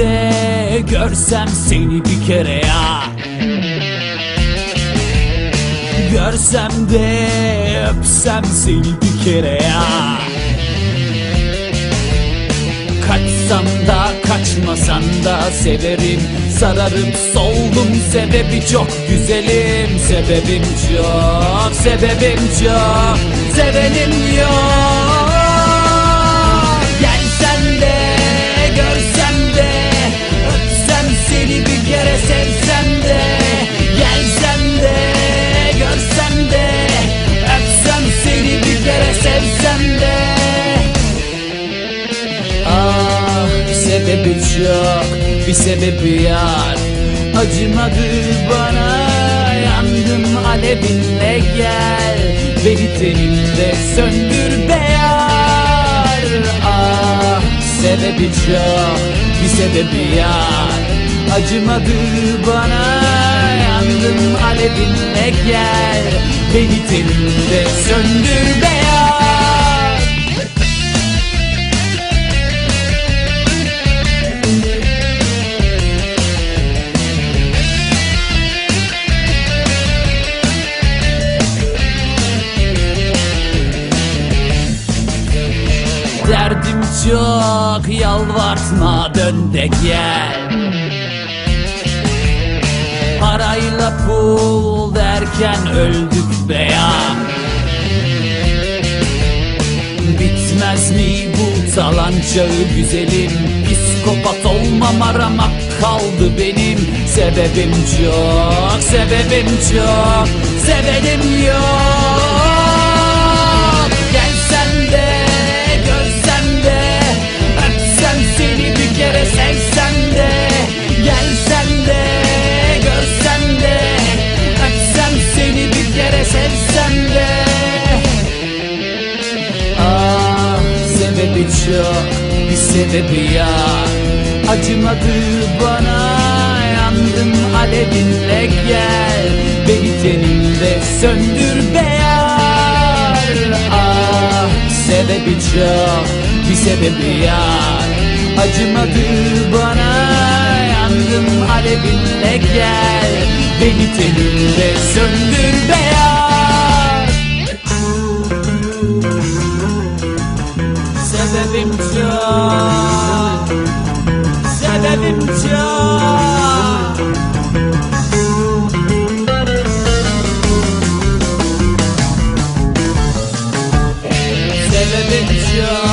De görsem seni bir kere ya. Görsem de öpsem seni bir kere ya. Kaçsam da kaçmasam da severim. Sararıp soldum sebebi çok güzelim. Sebebim çok, sebebim çok Sevenim yok çok bir sebebi yar Acımadı bana yandım alevinle gel. Beni tenimde söndür be yar Ah sebebi çok bir sebebi yar Acımadı bana yandım alevinle gel. Beni tenimde söndür çok yalvartma dön de gel. Parayla pul derken öldük be ya Bitmez mi bu talan çağı güzelim? Psikopat olmam aramak kaldı benim. Sebebim çok, sebebim çok Sevenim yok çok bir sebebi ya. Acımadı bana yandım alevinle gel. Beni tenimde söndür be yar Ah sebebi çok bir sebebi ya. Acımadı bana yandım alevinle gel. Beni tenimde Sebebim can Sebebim can Sebebim can